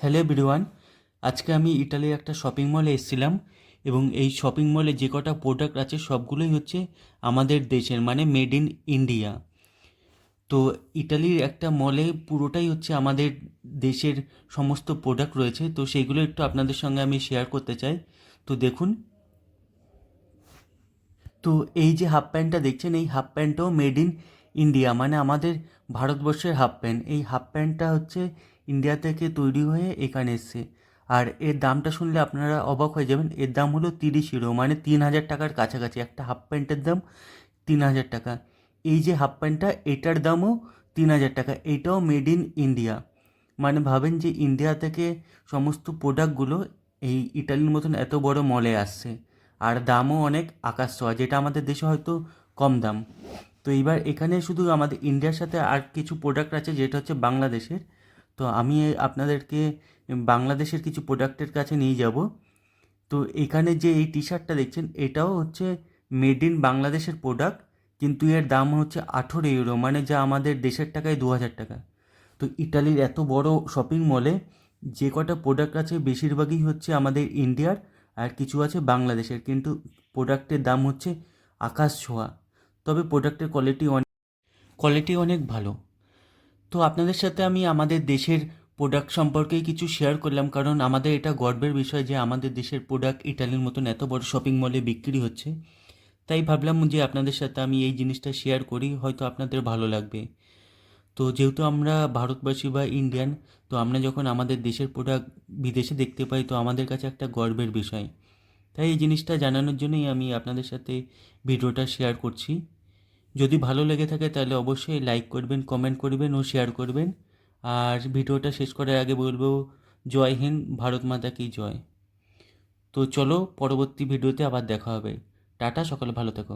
Hello everyone, আজকে আমি ইটালির একটা শপিং মলে এসেছিলাম এবং এই শপিং মলে যে কটা প্রোডাক্ট আছে সবগুলোই হচ্ছে আমাদের দেশের মানে মেড ইন ইন্ডিয়া তো ইটালির একটা মলে পুরোটাই হচ্ছে আমাদের দেশের সমস্ত প্রোডাক্ট রয়েছে, তো সেইগুলো একটু আপনাদের সঙ্গে আমি শেয়ার করতে চাই। তো দেখুন। তো এই যে হাফ প্যান্টটা দেখছেন, এই হাফ প্যান্টটাও মেড ইন ইন্ডিয়া মানে আমাদের ভারতবর্ষের হাফ প্যান্ট এই হাফ প্যান্টটা হচ্ছে ইন্ডিয়া থেকে তৈরি হয়ে এখানে এসছে। আর এর দামটা শুনলে আপনারা অবাক হয়ে যাবেন। এর দাম হলো তিরিশ ইউরো মানে তিন হাজার টাকার কাছাকাছি। একটা হাফ প্যান্টের দাম তিন হাজার টাকা। এই যে হাফ প্যান্টটা এটার দামও তিন হাজার টাকা। এটাও মেড ইন ইন্ডিয়া মানে ভাবেন যে ইন্ডিয়া থেকে সমস্ত প্রোডাক্টগুলো এই ইটালির মতন এত বড় মলে আসছে। আর দামও অনেক আকাশ ছোঁয়া, যেটা আমাদের দেশে হয়তো কম দাম। তো এইবার এখানে শুধু আমাদের ইন্ডিয়ার সাথে আর কিছু প্রোডাক্ট আছে, যেটা হচ্ছে বাংলাদেশের। তো আমি আপনাদেরকে বাংলাদেশের কিছু প্রোডাক্টের কাছে নিয়ে যাব। তো এখানে যে এই টি শার্টটা দেখছেন, এটাও হচ্ছে মেড ইন বাংলাদেশের প্রোডাক্ট কিন্তু এর দাম হচ্ছে আঠেরো ইউরো মানে যা আমাদের দেশের টাকায় দু হাজার টাকা। তো ইটালির এত বড় শপিং মলে যে কটা প্রোডাক্ট আছে, বেশিরভাগই হচ্ছে আমাদের ইন্ডিয়ার আর কিছু আছে বাংলাদেশের, কিন্তু প্রোডাক্টের দাম হচ্ছে আকাশ ছোঁয়া। তবে প্রোডাক্টের কোয়ালিটি অনেক কোয়ালিটি অনেক ভালো। তো আপনাদের সাথে আমি আমাদের দেশের প্রোডাক্ট সম্পর্কে কিছু শেয়ার করলাম, কারণ আমাদের এটা গর্বের বিষয় যে আমাদের দেশের প্রোডাক্ট ইটালির মতন এত বড় শপিং মলে বিক্রি হচ্ছে। তাই ভাবলাম যে আপনাদের সাথে আমি এই জিনিসটা শেয়ার করি, হয়তো আপনাদের ভালো লাগবে। তো যেহেতু আমরা ভারতবাসী বা ইন্ডিয়ান তো আমরা যখন আমাদের দেশের প্রোডাক্ট বিদেশে দেখতে পাই, তো আমাদের কাছে একটা গর্বের বিষয়। তাই এই জিনিসটা জানানোর জন্যই আমি আপনাদের সাথে ভিডিওটা শেয়ার করছি। যদি ভালো লেগে থাকে তাহলে অবশ্যই লাইক করবেন কমেন্ট করবেন ও শেয়ার করবেন। আর ভিডিওটা শেষ করার আগে বলব, জয় হিন্দ, ভারত মাতা কি জয়। তো চলো পরবর্তী ভিডিওতে আবার দেখা হবে। টাটা, সকলে ভালো থেকো।